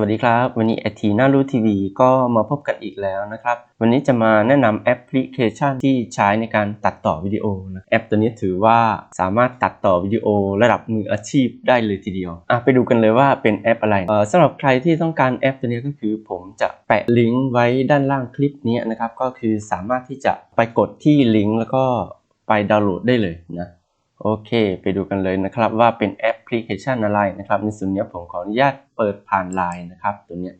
วัสดีครับ วันนี้ไอทีน่ารู้ทีวีก็มาพบกันอีกแล้วนะครับ วันนี้จะมาแนะนำแอปพลิเคชันที่ใช้ในการตัดต่อวิดีโอนะแอปตัวนี้ถือว่าสามารถตัดต่อวิดีโอระดับมืออาชีพได้เลยทีเดียวอะไปดูกันเลยว่าเป็นแอปอะไรเอ่อสำหรับใครที่ต้องการแอปตัวนี้ก็คือ ผมจะแปะลิงก์ไว้ด้านล่างคลิปนี้นะครับก็คือสามารถที่จะไปกดที่ลิงก์แล้วก็ไปดาวน์โหลดได้เลยนะ โอเค ไปดูกันเลยนะครับว่าเป็นแอปพลิเคชันอะไรนะครับ ในส่วนนี้ผมขออนุญาตเปิดผ่านไลน์นะครับ ตัวเนี้ย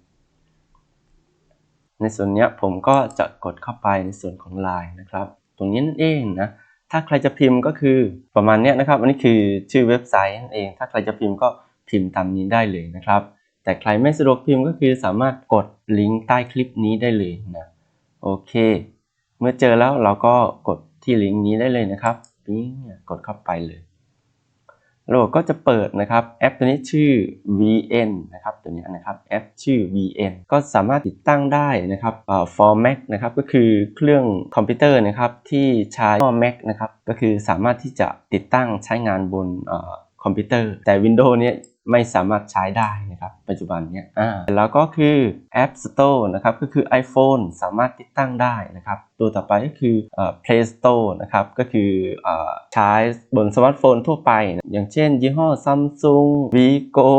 ในส่วนนี้ผมก็จะกดเข้าไปในส่วนของ Line นะครับ ตรงนี้นั่นเองนะถ้าใครจะพิมพ์ก็คือประมาณนี้นะครับ อันนี้คือชื่อเว็บไซต์นั่นเอง ถ้าใครจะพิมพ์ก็พิมพ์ตามนี้ได้เลยนะครับ แต่ใครไม่สะดวกพิมพ์ก็คือสามารถกดลิงก์ใต้คลิปนี้ได้เลยนะโอเค เมื่อเจอแล้วเราก็กดที่ลิงก์นี้ได้เลยนะครับ ปิ้งกดเข้าไปเลยระบบก็จะเปิดนะครับแอปตัวนี้ชื่อ VN นะครับตัวนี้นะครับแอปชื่อ VN ก็สามารถติดตั้งได้นะครับ for Mac นะครับก็คือเครื่องคอมพิวเตอร์นะครับที่ใช้ Mac นะครับก็คือสามารถที่จะติดตั้งใช้งานบนคอมพิวเตอร์ แต่ Windows เนี้ย ไม่สามารถใช้ได้นะครับ ปัจจุบันเนี่ยอ่าแล้วก็คือ App Store นะครับ ก็คือ iPhone สามารถติดตั้งได้นะครับ ตัวต่อไปก็คืออ Play Store นะครับ ก็คืออใช้บนสมาร์ทโฟนทั่วไป อย่างเช่น ยี่ห้อ Samsung Vigo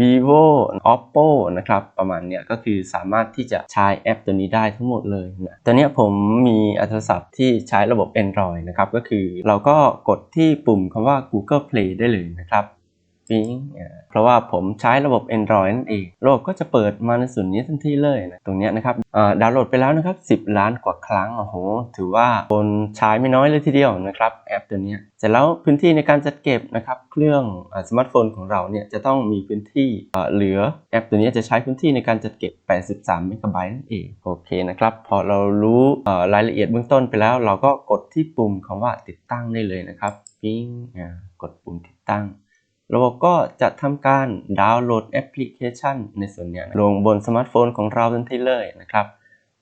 Vivo Oppo นะครับ ประมาณเนี้ยก็คือสามารถที่จะใช้แอปตัวนี้ได้ทั้งหมดเลยนะตัวนี้ผมมีโทรศัพท์ที่ใช้ระบบ Android นะครับ ก็คือเราก็กดที่ปุ่มคำว่า Google Play ได้เลยนะครับ ปิ๊งเพราะว่าผมใช้ระบบ Android นั่นเอง ระบบก็จะเปิดมาในส่วนนี้ทันทีเลยนะ ตรงนี้นะครับดาวน์โหลดไปแล้วนะครับ 10 ล้านกว่าครั้ง โอ้โห ถือว่าคนใช้ไม่น้อยเลยทีเดียวนะครับ แอปตัวนี้เสร็จแล้วพื้นที่ในการจัดเก็บนะครับ เครื่องอสมาร์ทโฟนของเราเนี่ยจะต้องมีพื้นที่เหลือแอปตัวนี้จะใช้พื้นที่ในการจัดเก็บ 83 เมกะไบต์นั่นเอง โอเคนะครับ พอเรารู้รายละเอียดเบื้องต้นไปแล้ว เราก็กดที่ปุ่มคำว่าติดตั้งได้เลยนะครับ ปิ๊งกดปุ่มติดตั้ง ระบบก็จะทำการดาวน์โหลดแอปพลิเคชัน ในส่วนนี้ลงบนสมาร์ทโฟนของเราทันทีเลยนะครับ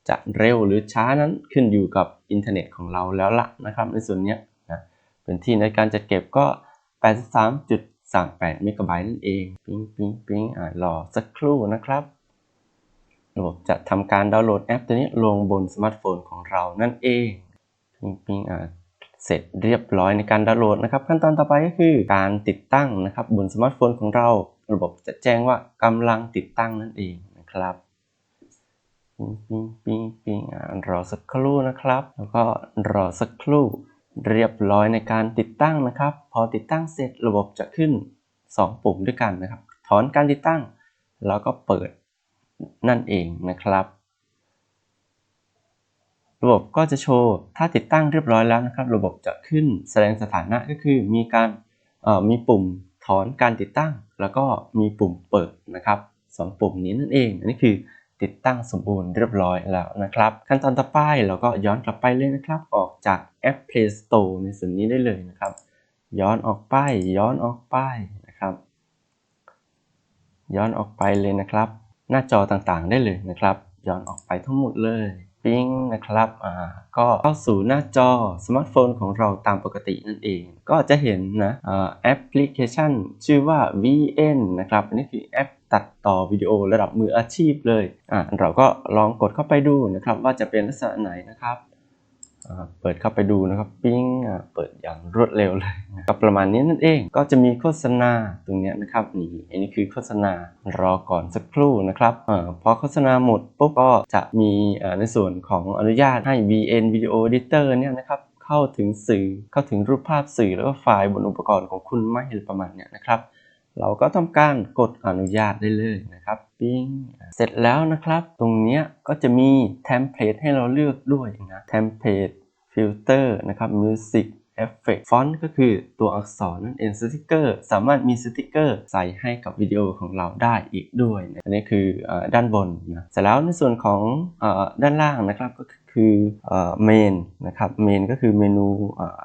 จะเร็วหรือช้านั้นขึ้นอยู่กับอินเทอร์เน็ตของเราแล้วล่ะนะครับ ในส่วนนี้นะพื้นที่ในการจัดเก็บก็ 83.38เมกะไบต์นั่นเองปิ๊งปิ๊งปิ๊งอ่ารอสักครู่นะครับระบบจะทำการดาวน์โหลดแอปตัวนี้ลงบนสมาร์ทโฟนของเรานั่นเองปิ๊งปิ๊งอ่า เสร็จเรียบร้อยในการดาวน์โหลดนะครับ ขั้นตอนต่อไปก็คือการติดตั้งนะครับบนสมาร์ทโฟนของเรา ระบบจะแจ้งว่ากำลังติดตั้งนั่นเองนะครับปิ๊งปิ๊งปิ๊งปิ๊งรอสักครู่นะครับ แล้วก็รอสักครู่เรียบร้อยในการติดตั้งนะครับ พอติดตั้งเสร็จระบบจะขึ้น 2 ปุ่มด้วยกันนะครับ ถอนการติดตั้ง แล้วก็เปิดนั่นเองนะครับ ระบบก็จะโชว์ถ้าติดตั้งเรียบร้อยแล้วนะครับ ระบบจะขึ้นแสดงสถานะก็คือมีการมีปุ่มถอนการติดตั้ง แล้วก็มีปุ่มเปิดนะครับสองปุ่มนี้นั่นเองอันนี้คือติดตั้งสมบูรณ์เรียบร้อยแล้วนะครับ ขั้นตอนต่อไปเราก็ย้อนกลับไปเลยนะครับ ออกจากแอป Play Store ในส่วนนี้ได้เลยนะครับ ย้อนออกไปย้อนออกไปนะครับ ย้อนออกไปเลยนะครับ หน้าจอต่างๆได้เลยนะครับ ย้อนออกไปทั้งหมดเลย ปิ้งนะครับอ่าก็เข้าสู่หน้าจอสมาร์ทโฟนของเราตามปกตินั่นเอง ก็จะเห็นนะอ่าแอปพลิเคชัน ชื่อว่า VN นะครับอันนี้คือแอปตัดต่อวิดีโอระดับมืออาชีพเลยอ่าเราก็ลองกดเข้าไปดูนะครับว่าจะเป็นลักษณะไหนนะครับ เปิดเข้าไปดูนะครับปิ้งเปิดอย่างรวดเร็วเลยนะครับประมาณนี้นั่นเองก็จะมีโฆษณาตรงนี้นะครับนี่อันนี้คือโฆษณารอก่อนสักครู่นะครับอพอโฆษณาหมดปุ๊บก็จะมีในส่วนของอนุญาตให้ VN Video Editor เนี่ยนะครับเข้าถึงสื่อเข้าถึงรูปภาพสื่อแล้วก็ไฟล์บนอุปกรณ์ของคุณไมหรือประมาณเนี้ยนะครับ เราก็ทำการกดอนุญาตได้เลยนะครับปิ้งเสร็จแล้วนะครับ ตรงนี้ก็จะมีเทมเพลตให้เราเลือกด้วยนะเทมเพลตฟิลเตอร์นะครับมิวสิกเอฟเฟกต์ฟอนต์ก็คือตัวอักษรนั่นเองสติกเกอร์สามารถมีสติกเกอร์ใส่ให้กับวิดีโอของเราได้อีกด้วยนะอันนี้คืออด้านบนนะเสร็จแล้วในส่วนของอด้านล่างนะครับก็คือ คือเมนนะครับเมนก็คือเมนู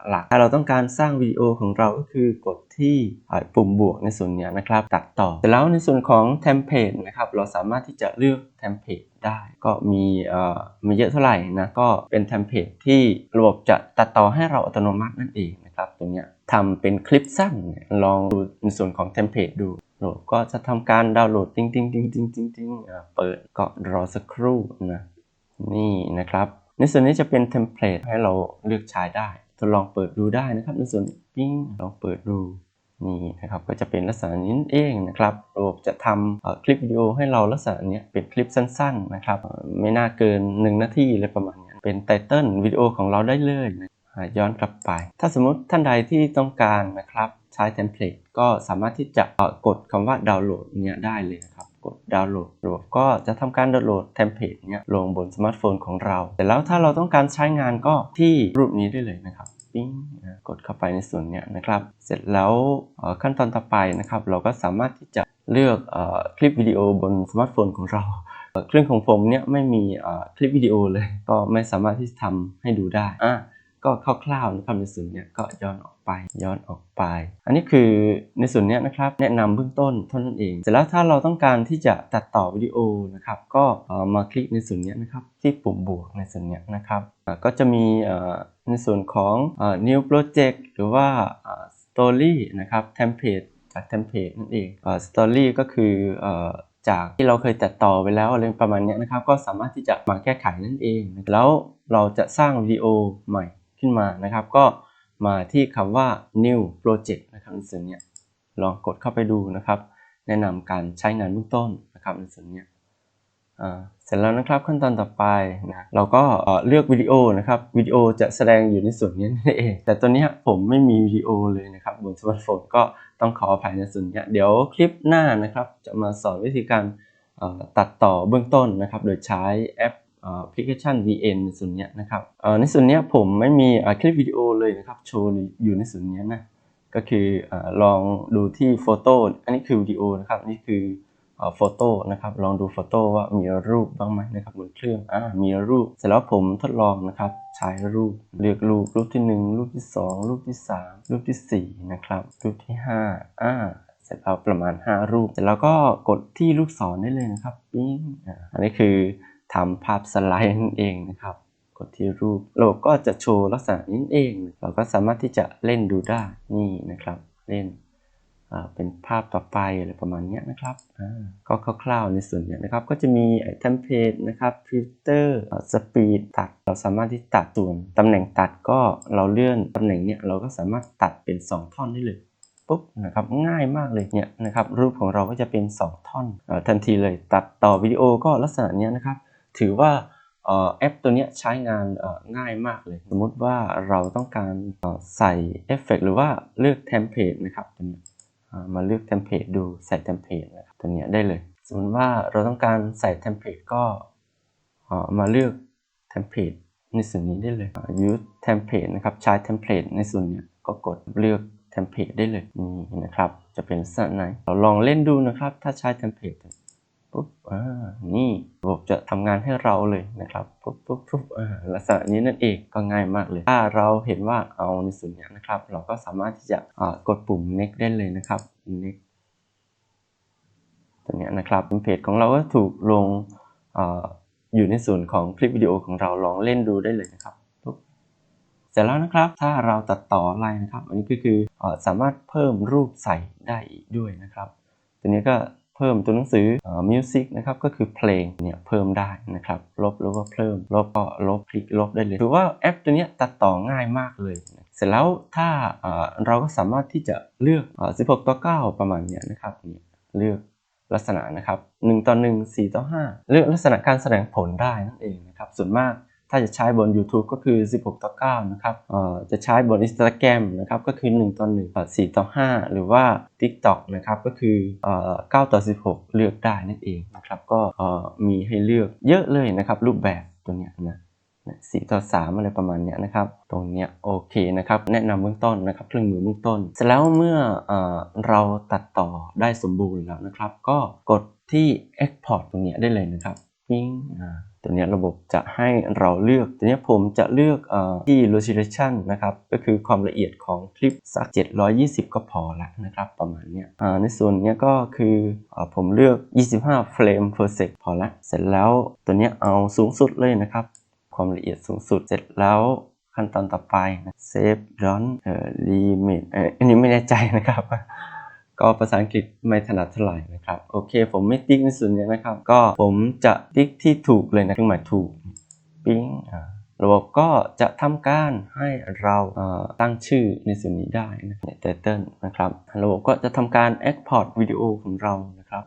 หลัก ถ้าเราต้องการสร้างวิดีโอของเราก็คือกดที่ปุ่มบวกในส่วนนี้นะครับ ตัดต่อเสร็จแล้วในส่วนของเทมเพลตนะครับเราสามารถที่จะเลือกเทมเพลตได้ก็มีไม่เยอะเท่าไหร่นะก็เป็นเทมเพลตที่ระบบจะตัดต่อให้เราอัตโนมัตินั่นเองนะครับตรงนี้ทำเป็นคลิปสั้นลองดูในส่วนของเทมเพลตดูระบบก็จะทำการดาวน์โหลดติ้งติ้งติ้งติ้งติ้งติ้งอ่าเปิดก็รอสักครู่นะ นี่นะครับ ในส่วนนี้จะเป็นเทมเพลตให้เราเลือกใช้ได้ทดลองเปิดดูได้นะครับ ในส่วนปิ้งลองเปิดดูนี่นะครับก็จะเป็นลักษณะนี้เองนะครับระบบจะทำคลิปวิดีโอให้เราลักษณะนี้เป็นคลิปสั้นๆนะครับไม่น่าเกิน 1 นาทีอะไรประมาณนี้เป็นไตเติลวิดีโอของเราได้เลยนะย้อนกลับไป ถ้าสมมุติท่านใดที่ต้องการนะครับใช้เทมเพลตก็สามารถที่จะกดคำว่าดาวน์โหลดเนี้ยได้เลยนะครับ กดดาวน์โหลดก็จะทำการดาวน์โหลดเทมเพลตเนี้ยลงบนสมาร์ทโฟนของเราแต่แล้วถ้าเราต้องการใช้งานก็ที่รูปนี้ได้เลยนะครับปิ้งกดเข้าไปในส่วนเนี้ยนะครับ เสร็จแล้วขั้นตอนต่อไปนะครับ เราก็สามารถที่จะเลือกอคลิปวิดีโอบนสมาร์ทโฟนของเราเครื่องของผมเนี่ยไม่มีคลิปวิดีโอเลย ก็ไม่สามารถที่จะทำให้ดูได้อะก็คร่าวๆนะครับในส่วนเนี้ยก็ย้อนออก ไปย้อนออกไป อันนี้คือในส่วนนี้นะครับแนะนำเบื้องต้นเท่านั้นเอง เสร็จแล้วถ้าเราต้องการที่จะตัดต่อวิดีโอนะครับก็มาคลิกในส่วนนี้นะครับที่ปุ่มบวกในส่วนนี้นะครับก็จะมีในส่วนของ new project หรือว่า story นะครับ template จาก template นั่นเอง story ก็คือจากที่เราเคยตัดต่อไปแล้วอะไรประมาณนี้นะครับ ก็สามารถที่จะมาแก้ไขนั่นเอง แล้วเราจะสร้างวิดีโอใหม่ขึ้นมานะครับ ก็ มาที่คำว่า new project นะครับในส่วนนี้ลองกดเข้าไปดูนะครับ แนะนำการใช้งานเบื้องต้นนะครับในส่วนนี้เสร็จแล้วนะครับขั้นตอนต่อไปนะเราก็เลือกวิดีโอนะครับวิดีโอจะแสดงอยู่ในส่วนนี้นั่นเอง แต่ตัวนี้ผมไม่มีวิดีโอเลยนะครับบนสมาร์ทโฟนก็ต้องขออภัยในส่วนนี้เดี๋ยวคลิปหน้านะครับจะมาสอนวิธีการตัดต่อเบื้องต้นนะครับ โดยใช้แอปเอ่อ แอปพลิเคชัน VN ในส่วนนี้นะครับในส่วนนี้ผมไม่มีคลิปวิดีโอเลยนะครับโชว์อยู่ในส่วนนี้นะก็คืออลองดูที่โฟโต้อันนี้คือวิดีโอนะครับนี่คือโฟโต้นะครับลองดูโฟโต้ว่ามีรูปบ้างไหมนะครับบนเครื่องอ่ามีรูปเสร็จแล้วผมทดลองนะครับใช้รูปเลือกรูปรูปที่ 1 รูปที่ 2 รูปที่ 3 รูปทีสี่4 นะครับ รูปที่ 5 อ่าเสร็จแล้วประมาณ 5 รูปเสร็จแล้วก็กดที่ลูกศรได้เลยนะครับปิ้งอ่าอันนี้คือ ทำภาพสไลด์นั่นเองนะครับ กดที่รูปเระบบก็จะโชว์ลักษณะนี้เอง เราก็สามารถที่จะเล่นดูได้นี่นะครับ เล่นเป็นภาพต่อไปอะไรประมาณนี้นะครับ ก็คร่าวๆในส่วนนี้นะครับ ก็จะมีเทมเพลตนะครับฟิลเตอร์สปีดตัด เราสามารถที่ตัดส่วนตำแหน่งตัดก็เราเลื่อนตำแหน่งเนี้ยเราก็สามารถตัดเป็น 2 ท่อนได้เลยปุ๊บนะครับง่ายมากเลยเนี่ยนะครับรูปของเราก็จะเป็น 2 ท่อนอทันทีเลย ตัดต่อวิดีโอก็ลักษณะนี้นะครับ ถือว่าออแอปตัวนี้ใช้งานง่ายมากเลย สมมติว่าเราต้องการใส่เอฟเฟกต์หรือว่าเลือกเทมเพลตนะครับตัวนี้มาเลือกเทมเพลตดูใส่เทมเพลตนะครับตัวนี้ได้เลย สมมติว่าเราต้องการใส่เทมเพลตก็มาเลือกเทมเพลตในส่วนนี้ได้เลยอ่า use template นะครับ ใช้เทมเพลตในส่วนนี้ก็กดเลือกเทมเพลตได้เลยนี่นะครับ จะเป็นลักษณะไหนเราลองเล่นดูนะครับ ถ้าใช้เทมเพลต ปุ๊บอ่านี่ระบบจะทำงานให้เราเลยนะครับปุ๊บปุ๊บปุ๊บอ่าลักษณะนี้นั่นเองก็ง่ายมากเลย ถ้าเราเห็นว่าเอาในส่วนนี้นะครับ เราก็สามารถที่จะอ่ากดปุ่ม next ได้เลยนะครับ next ตัวนี้นะครับเพจของเราก็ถูกลงอออยู่ในส่วนของคลิปวิดีโอของเราลองเล่นดูได้เลยนะครับปุ๊บเสร็จแล้วนะครับถ้าเราตัดต่ออะไรนะครับ อันนี้ก็คือออสามารถเพิ่มรูปใส่ได้อีกด้วยนะครับ ตัวนี้ก็ เพิ่มตัวหนังสือ music นะครับก็คือเพลงเนี่ยเพิ่มได้นะครับลบหรือว่าเพิ่มลบก็ลบคลิกลบได้เลยถือว่าแอปตัวนี้ตัดต่อง่ายมากเลย เสร็จแล้วถ้าเราก็สามารถที่จะเลือก 16ต่อ9ประมาณเนี้ยนะครับเลือกลักษณะนะครับ1ต่อ1 4ต่อ5เลือกลักษณะการแสดงผลได้นั่นเองนะครับส่วนมาก ถ้าจะใช้บน YouTube ก็คือ 16 ต่อ 9 นะครับจะใช้บน Instagram นะครับก็คือ 1 ต่อ1ต่อ4ต่อ 5 หรือว่า TikTok นะครับก็คือ 9 ต่อ 16 เลือกได้นั่นเองนะครับก็มีให้เลือกเยอะเลยนะครับรูปแบบตัวเนี้ยนะสี่ต่อสามอะไรประมาณเนี้ยนะครับ ตรงเนี้ยโอเคนะครับแนะนำเบื้องต้นนะครับเครื่องมือเบื้องต้น เสร็จแล้วเมื่อเอเราตัดต่อได้สมบูรณ์แล้วนะครับ ก็กดที่ export ตรงเนี้ยได้เลยนะครับปิ้งอ่า ตัวนี้ระบบจะให้เราเลือกตัวนี้ผมจะเลือกอที่ resolution นะครับ ก็คือความละเอียดของคลิปสัก 720 ก็พอละนะครับ ประมาณเนี้ยในส่วนเนี้ยก็คืออผมเลือก 25 frame per sec พอละ เสร็จแล้วตัวนี้เอาสูงสุดเลยนะครับ ความละเอียดสูงสุดเสร็จแล้วขั้นตอนต่อไปนะเซฟร้อนเอ่อลิมิตเอ่ออันนี้ไม่แน่ใจนะครับ ก็ภาษาอังกฤษไม่ถนัดเท่าไหร่นะครับ โอเค ผมไม่ติ๊กในส่วนนี้นะครับ ก็ผมจะติ๊กที่ถูกเลยนะเครื่องหมายถูกปิ๊งอ่าระบบก็จะทำการให้เราตั้งชื่อในส่วนนี้ได้นะเนี่ย title นะครับ ระบบก็จะทำการ export วิดีโอของเรานะครับ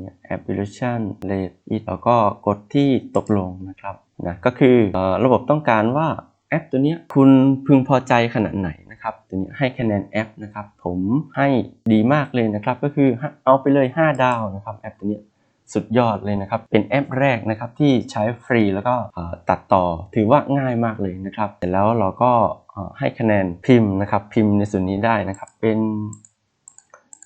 เนี่ย application rate it แล้วก็กดที่ตกลงนะครับนะก็คืออระบบต้องการว่าแอปตัวนี้คุณพึงพอใจขนาดไหน นะครับตัวนี้ให้คะแนนแอปนะครับ ผมให้ดีมากเลยนะครับ ก็คือเอาไปเลย 5 ดาวนะครับแอปตัวนี้สุดยอดเลยนะครับ เป็นแอปแรกนะครับที่ใช้ฟรีแล้วก็ตัดต่อถือว่าง่ายมากเลยนะครับเสร็จแล้วเราก็ให้คะแนนพิมพ์นะครับ พิมพ์ในส่วนนี้ได้นะครับ เป็น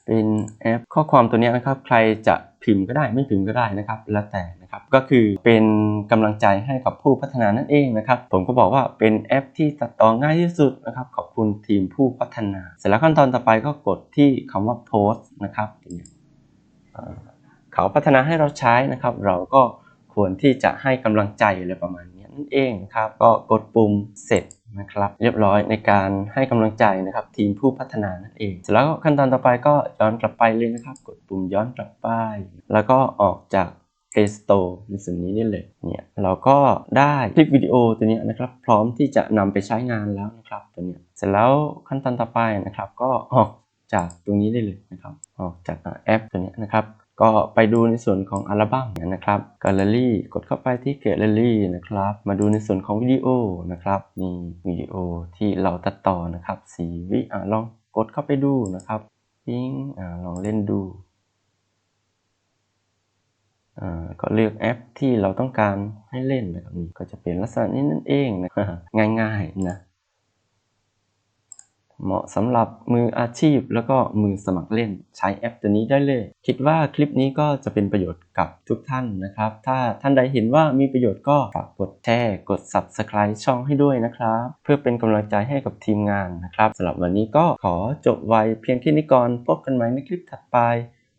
เป็นแอปข้อความตัวนี้นะครับ ใครจะพิมพ์ก็ได้ไม่พิมพ์ก็ได้นะครับ แล้วแต่นะครับ ก็คือเป็นกำลังใจให้กับผู้พัฒนานั่นเองนะครับ ผมก็บอกว่าเป็นแอปที่ตัดต่อง่ายที่สุดนะครับ ขอบคุณทีมผู้พัฒนา เสร็จแล้วขั้นตอนต่อไปก็กดที่คำว่าโพสต์นะครับเขาพัฒนาให้เราใช้นะครับ เราก็ควรที่จะให้กำลังใจอะไรประมาณนี้นั่นเองครับ ก็กดปุ่มเสร็จ นะครับเรียบร้อยในการให้กำลังใจนะครับ ทีมผู้พัฒนานั่นเองเสร็จแล้วขั้นตอนต่อไปก็ย้อนกลับไปเลยนะครับ กดปุ่มย้อนกลับไป แล้วก็ออกจาก Play Store ในส่วนนี้ได้เลยเนี่ยเราก็ได้คลิปวิดีโอตัวนี้นะครับ พร้อมที่จะนำไปใช้งานแล้วนะครับตัวเนี้ยเสร็จแล้วขั้นตอนต่อไปนะครับ ก็ออกจากตรงนี้ได้เลยนะครับ ออกจากแอปตัวนี้นะครับ ก็ไปดูในส่วนของอัลบั้มนะครับ Gallery กดเข้าไปที่ Gallery นะครับ มาดูในส่วนของวิดีโอนะครับนี่วิดีโอที่เราตัดต่อนะครับสีวิอะลองกดเข้าไปดูนะครับปิ้งอ่าลองเล่นดูอ่าก็เลือกแอปที่เราต้องการให้เล่นนะครับนี่ก็จะเป็นลักษณะนี้นั่นเองนะง่ายๆนะ เหมาะสำหรับมืออาชีพ แล้วก็มือสมัครเล่นใช้แอปตัวนี้ได้เลย คิดว่าคลิปนี้ก็จะเป็นประโยชน์กับทุกท่านนะครับ ถ้าท่านใดเห็นว่ามีประโยชน์ก็ฝากกดแชร์กด Subscribe ช่องให้ด้วยนะครับ เพื่อเป็นกำลังใจให้กับทีมงานนะครับสำหรับวันนี้ก็ขอจบไว้เพียงแค่นี้ก่อนพบกันใหม่ในคลิปถัดไป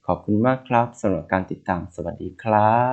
ขอบคุณมากครับสำหรับการติดตามสวัสดีครับ